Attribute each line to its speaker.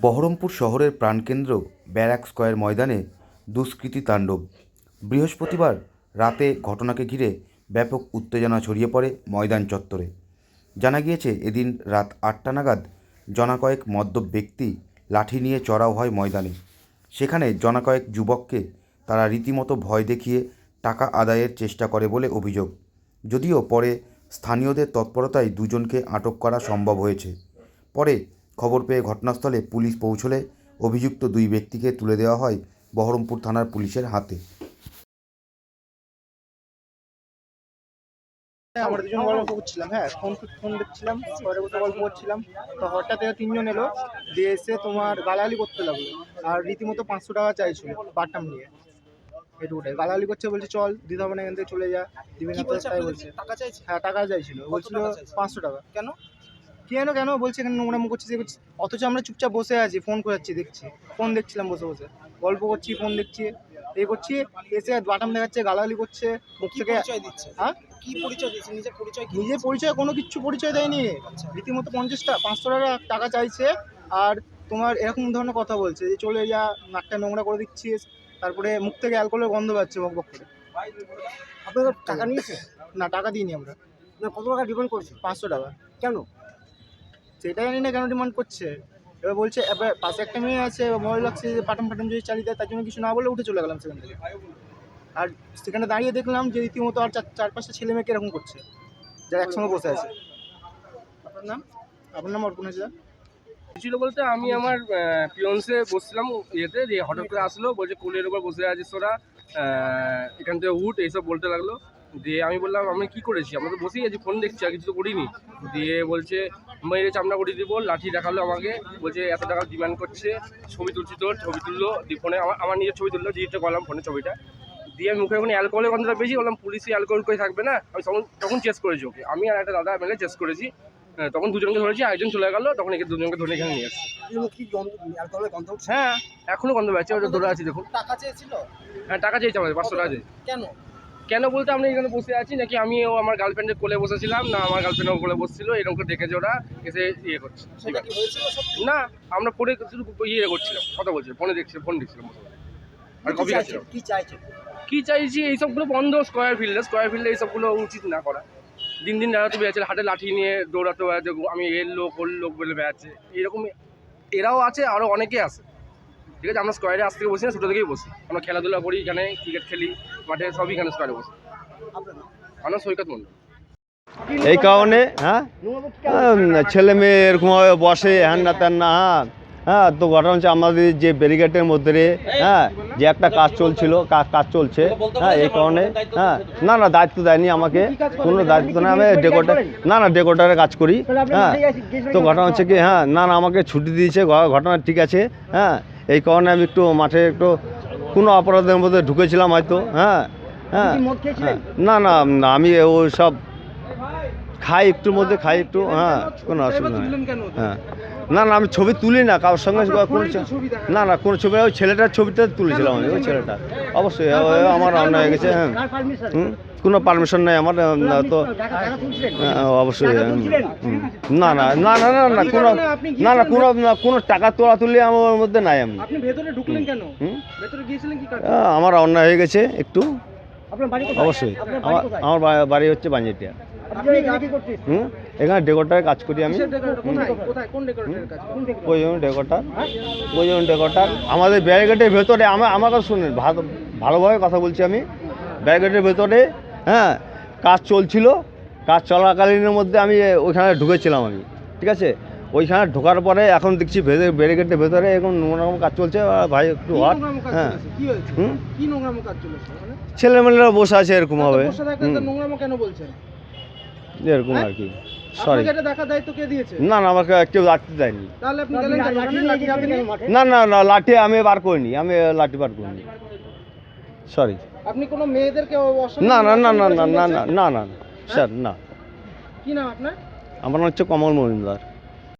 Speaker 1: বহরমপুর শহরের প্রাণকেন্দ্র barrack square ময়দানে দুষ্কৃতী তাণ্ডব। বৃহস্পতিবার রাতে ঘটনাকে ঘিরে ব্যাপক উত্তেজনা ছড়িয়ে পড়ে ময়দান চত্বরে। জানা গিয়েছে, এদিন রাত আটটা নাগাদ জনাকয়েক মদ্যপ ব্যক্তি লাঠি নিয়ে চড়াও হয় ময়দানে। সেখানে জনাকয়েক যুবককে তারা রীতিমতো ভয় দেখিয়ে টাকা আদায়ের চেষ্টা করে বলে অভিযোগ। যদিও পরে স্থানীয়দের তৎপরতায় দুজনকে আটক করা সম্ভব হয়েছে। পরে খবর পেয়ে ঘটনাস্থলে পুলিশ পৌঁছলে অভিযুক্ত দুই ব্যক্তিকে তুলে দেওয়া হয় বহরমপুর থানার পুলিশের হাতে।
Speaker 2: হ্যাঁ, আমরা দুজন গল্প করছিলাম হ্যাঁ ফোন ফোন দেখছিলাম ঘরে বসে গল্প করছিলাম। তো হঠাৎ এরা তিনজন এলো দিয়ে এসে তোমার গালাগালি করতে লাগল আর রীতিমতো পাঁচশো টাকা চাইছিল পারটাম নিয়ে। এটুকুটাই গালাগালি করছে বলছে চল দিতে হবে না এখান থেকে চলে যা দিবি না তাই বলছে।
Speaker 3: টাকা চাইছে
Speaker 2: হ্যাঁ টাকা চাইছিল বলছিল পাঁচশো টাকা।
Speaker 3: কেন?
Speaker 2: কেন কেন বলছে এখানে নোংরামো সে করছি। অথচ আমরা চুপচাপ বসে আছি ফোন করাচ্ছি দেখছি। ফোন দেখছিলাম বসে বসে। গল্প করছি ফোন দেখছি এই করছি এসে বাটাম দেখাচ্ছে গালাগালি করছে মুখ থেকে হ্যাঁ?
Speaker 3: কি পরিচয় নিজের পরিচয়
Speaker 2: নিজের পরিচয় কোনো কিচ্ছু পরিচয় দেয়নি।
Speaker 3: আচ্ছা।
Speaker 2: রীতিমতো পঞ্চাশটা পাঁচশো টাকা টাকা চাইছে আর তোমার এরকম ধরনের কথা বলছে যে চলে যা নাকটা নোংরা করে দিচ্ছিস তারপরে মুখ থেকে অ্যালকোহলের গন্ধ পাচ্ছে বক বক করে।
Speaker 3: আপনাদের টাকা নিয়েছে
Speaker 2: না টাকা দিইনি আমরা।
Speaker 3: না কত টাকা ডিমান্ড করছে
Speaker 2: পাঁচশো টাকা।
Speaker 3: কেন?
Speaker 2: সেটা জানি না কেন ডিমান্ড করছে। এবার বলছে এবার পাশে একটা মেয়ে আছে এবার ভয় লাগছে যে পাঠাম ফাটাম যদি চালিয়ে দেয় তার জন্য কিছু না বলে উঠে চলে গেলাম সেখান থেকে। আর সেখানে দাঁড়িয়ে দেখলাম যে রীতিমতো আর চার চার পাঁচটা ছেলে মেয়েকে এরকম করছে যারা একসঙ্গে বসে আছে। আপনার নাম? আপনার নাম অর্পণ হাজরা।
Speaker 4: ছিল বলতে আমি আমার পিয়ন্সে বসছিলাম ইয়েতে যে হঠাৎ করে আসলো বলছে কোলের উপর বসে আছিস তোরা এখান থেকে উঠ এইসব বলতে লাগল। দিয়ে আমি বললাম আমি কি করেছি? আমরা তো বসেই আছি ফোন দেখছি আর কিছু তো করিনি। দিয়ে বলছে মেরে চামড়া করে দিব লাঠি দেখাল আমাকে। বলছে এত টাকা ডিমান্ড করছে ছবি তুলছি তোর ছবি তুললো দিয়ে ফোনে আমার আমার নিজের ছবি তুললো দিয়ে করলাম ফোনে ছবিটা। দিয়ে আমি মুখে ওখানে অ্যালকোহলের গন্ধটা পেয়েছি বললাম পুলিশে অ্যালকোহল করে থাকবে না? আমি তখন তখন চেস করেছি ওকে। আমি আর একটা দাদা মিলে চেস করেছি। হ্যাঁ, তখন দুজনকে ধরেছি একজন চলে গেল তখন একে দুজনকে ধরে এখানে নিয়ে এসছে হ্যাঁ এখনও গন্ধ পাচ্ছি ওটা ধরে আছি দেখুন।
Speaker 3: টাকা চেয়েছিল?
Speaker 4: হ্যাঁ টাকা চেয়েছে আমাদের পাঁচশো টাকা চেয়েছে।
Speaker 3: কেন?
Speaker 4: কেন বলতে আমরা এখানে বসে আছি? নাকি আমি ও আমার গার্লফ্রেন্ডের কোলে বসেছিলাম? না আমার গার্লফ্রেন্ডের কোলে বসছিল এরকম করে দেখেছে ওরা এসে ইয়ে করছে। না আমরা পরে শুধু ইয়ে করছিলাম কথা বলছিলাম ফোনে দেখছিলাম ফোন দেখছিলাম বসে বসে। আর কপি খাচ্ছিলাম
Speaker 3: কি চাইছে?
Speaker 4: কি চাইছি এইসবগুলো বন্ধ স্কোয়ার ফিল্ডে স্কোয়ার ফিল্ডে এইসবগুলো উচিত না করা। দিন দিন বেড়াতে বেড়াচ্ছে হাতে লাঠি নিয়ে দৌড়াতে বেড়াচ্ছে আমি এর লোক ওর লোক বলে বেড়াচ্ছে এরকম এরাও আছে আরও অনেকে আছে। ঠিক আছে, আমরা স্কোয়ারে আজ থেকে বসি না, ছোটো থেকেই বসি। আমরা খেলাধুলা করি এখানে ক্রিকেট খেলি, মাঠে সবই এখানে স্কোয়ারে বসি? আমার সৈকত মন্ডল
Speaker 5: এই কারণে হ্যাঁ? ছেলে মেয়ে এরকমভাবে বসে, হ্যান না না হ্যাঁ? হ্যাঁ তো ঘটনা হচ্ছে আমাদের যে ব্যারিকেডের মধ্যে হ্যাঁ যে একটা কাজ চলছিল কাজ চলছে হ্যাঁ এই কারণে হ্যাঁ না না, দায়িত্ব দেয়নি আমাকে, কোনো দায়িত্ব না আমি ডেকোটার না না ডেকোটারে কাজ করি হ্যাঁ। তো ঘটনা হচ্ছে কি হ্যাঁ না না, আমাকে ছুটি দিয়েছে ঘটনা ঠিক আছে হ্যাঁ এই কারণে আমি একটু মাঠে একটু কোনো অপরাধের মধ্যে ঢুকেছিলাম হয়তো হ্যাঁ হ্যাঁ হ্যাঁ। না না না, আমি ওই সব খাই একটুর মধ্যে খাই একটু হ্যাঁ কোনো অসুবিধা নেই। হ্যাঁ। না না আমি ছবি তুলি না কারোর সঙ্গে কোনো না না কোনো ছবি ওই ছেলেটার ছবিটা তুলেছিলাম আমি ওই ছেলেটা। অবশ্যই আমার অন্যায় হয়ে গেছে হ্যাঁ। কোনো পারমিশন নেই আমার তো হ্যাঁ, অবশ্যই। না না না না না না কোনো না না কোনো কোনো টাকা তোলা তুলি আমার মধ্যে নাই আমি। আমার অন্যায় হয়ে গেছে একটু। অবশ্যই। আমার আমার বাড়ি হচ্ছে বাঞ্জিটিয়া।
Speaker 2: আপনি এখানে কি করছেন
Speaker 5: হুম? এখানে ডেকোটারে কাজ করি আমি।
Speaker 2: কোথায়? কোথায়? কোন ডেকোরেটরের কাজ? কোন ডেকোরেটর
Speaker 5: ওই জন্য ডেকোটার ওই জন্য ডেকোটার আমাদের ব্যারিকেডের ভেতরে আমার আমার কথা শুনেন ভালো ভালোভাবে কথা বলছি আমি। ব্যারিকেডের ভেতরে হ্যাঁ কাজ চলছিল। কাজ চলাকালীনের মধ্যে আমি ওইখানে ঢুকেছিলাম আমি ঠিক আছে? ওইখানে ঢোকার পরে এখন দেখছি ব্যারিকেডের ভেতরে এখন রকম কাজ চলছে। ভাই একটু হট হ্যাঁ।
Speaker 2: চলেছে? কি হয়েছে?
Speaker 5: হুম?
Speaker 2: কি নোংরামো কাজ চলেছে? মানে
Speaker 5: ছেলেমেয়েরা বসে আছে
Speaker 2: তো নোংরামো কেন বলছেন?
Speaker 5: এরকম আর কি সরি
Speaker 2: আপনাকে এটা দেখার দায়িত্ব কে দিয়েছে
Speaker 5: না না আমাকে কেউ রাখতে দেয়নি
Speaker 2: তাহলে আপনি গেলেন লাঠি লাঠি হাতে নিয়ে?
Speaker 5: না না না লাঠি আমি বার করিনি আমি লাঠি বার করিনি সরি
Speaker 2: আপনি কোনো মেয়েদেরকে
Speaker 5: না না না না না না না না না স্যার না
Speaker 2: কি নাম আপনার
Speaker 5: আমার নাম হচ্ছে কমল মজুমদার